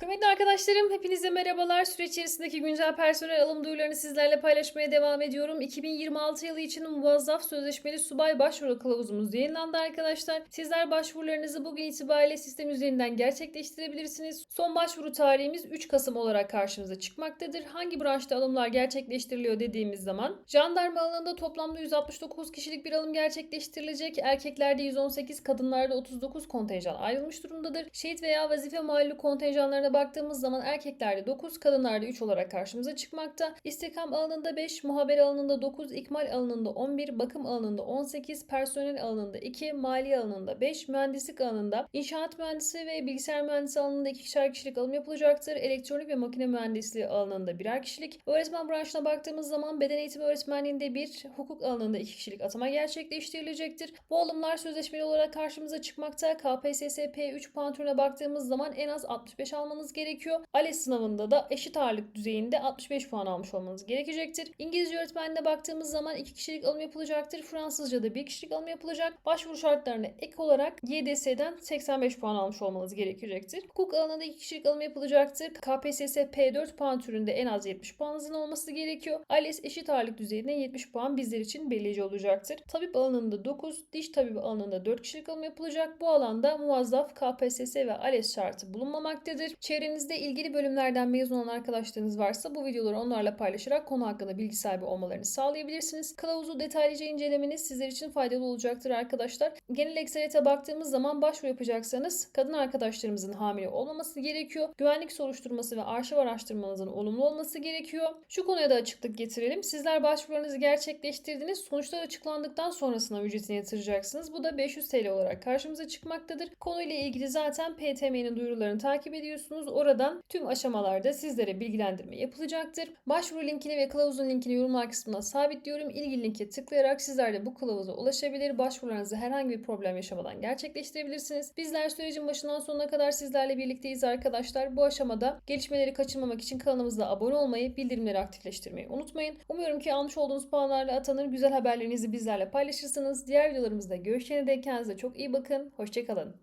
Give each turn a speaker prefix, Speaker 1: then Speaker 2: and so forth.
Speaker 1: Kıymetli arkadaşlarım hepinize merhabalar. Süreç içerisindeki güncel personel alım duyurularını sizlerle paylaşmaya devam ediyorum. 2026 yılı için muvazzaf sözleşmeli subay başvuru kılavuzumuz yayınlandı arkadaşlar. Sizler başvurularınızı bugün itibariyle sistem üzerinden gerçekleştirebilirsiniz. Son başvuru tarihimiz 3 Kasım olarak karşımıza çıkmaktadır. Hangi branşta alımlar gerçekleştiriliyor dediğimiz zaman jandarma alanında toplamda 169 kişilik bir alım gerçekleştirilecek. Erkeklerde 118, kadınlarda 39 kontenjan ayrılmış durumdadır. Şehit veya vazife mahalli kontenjanlarına baktığımız zaman erkeklerde 9, kadınlarda 3 olarak karşımıza çıkmakta. İstikam alanında 5, muhabere alanında 9, ikmal alanında 11, bakım alanında 18, personel alanında 2, mali alanında 5, mühendislik alanında, inşaat mühendisi ve bilgisayar mühendisi alanında 2'şer kişilik alım yapılacaktır. Elektronik ve makine mühendisliği alanında birer kişilik. Öğretmen branşına baktığımız zaman beden eğitimi öğretmenliğinde bir, hukuk alanında 2 kişilik atama gerçekleştirilecektir. Bu alımlar sözleşmeli olarak karşımıza çıkmakta. KPSS P3 puan baktığımız zaman en az 65 almanız gerekiyor. ALES sınavında da eşit ağırlık düzeyinde 65 puan almış olmanız gerekecektir. İngilizce öğretmenine baktığımız zaman 2 kişilik alım yapılacaktır. Fransızca'da 1 kişilik alım yapılacak. Başvuru şartlarına ek olarak YDS'den 85 puan almış olmanız gerekecektir. Hukuk alanında 2 kişilik alım yapılacaktır. KPSS P4 puan türünde en az 70 puanınızın olması gerekiyor. ALES eşit ağırlık düzeyinde 70 puan bizler için belirleyici olacaktır. Tabip alanında 9, diş tabibi alanında 4 kişilik alım yapılacak. Bu alanda muvazzaf KPSS ve ALES şartı bulunmamaktadır. Çevrenizde ilgili bölümlerden mezun olan arkadaşlarınız varsa bu videoları onlarla paylaşarak konu hakkında bilgi sahibi olmalarını sağlayabilirsiniz. Kılavuzu detaylıca incelemeniz sizler için faydalı olacaktır arkadaşlar. Genel ekseriyete baktığımız zaman başvuru yapacaksanız kadın arkadaşlarımızın hamile olmaması gerekiyor. Güvenlik soruşturması ve arşiv araştırmanızın olumlu olması gerekiyor. Şu konuya da açıklık getirelim. Sizler başvurularınızı gerçekleştirdiniz. Sonuçlar açıklandıktan sonra sınav ücretini yatıracaksınız. Bu da 500 TL olarak karşımıza çıkmaktadır. Konuyla ilgili zaten PTM'nin duyurularını takip ediyorsunuz. Oradan tüm aşamalarda sizlere bilgilendirme yapılacaktır. Başvuru linkini ve kılavuzun linkini yorumlar kısmına sabitliyorum. İlgili linke tıklayarak sizler de bu kılavuza ulaşabilir. Başvurularınızı herhangi bir problem yaşamadan gerçekleştirebilirsiniz. Bizler sürecin başından sonuna kadar sizlerle birlikteyiz arkadaşlar. Bu aşamada gelişmeleri kaçırmamak için kanalımıza abone olmayı, bildirimleri aktifleştirmeyi unutmayın. Umuyorum ki almış olduğunuz puanlarla atanır güzel haberlerinizi bizlerle paylaşırsınız. Diğer videolarımızda görüşene dek kendinize çok iyi bakın. Hoşçakalın.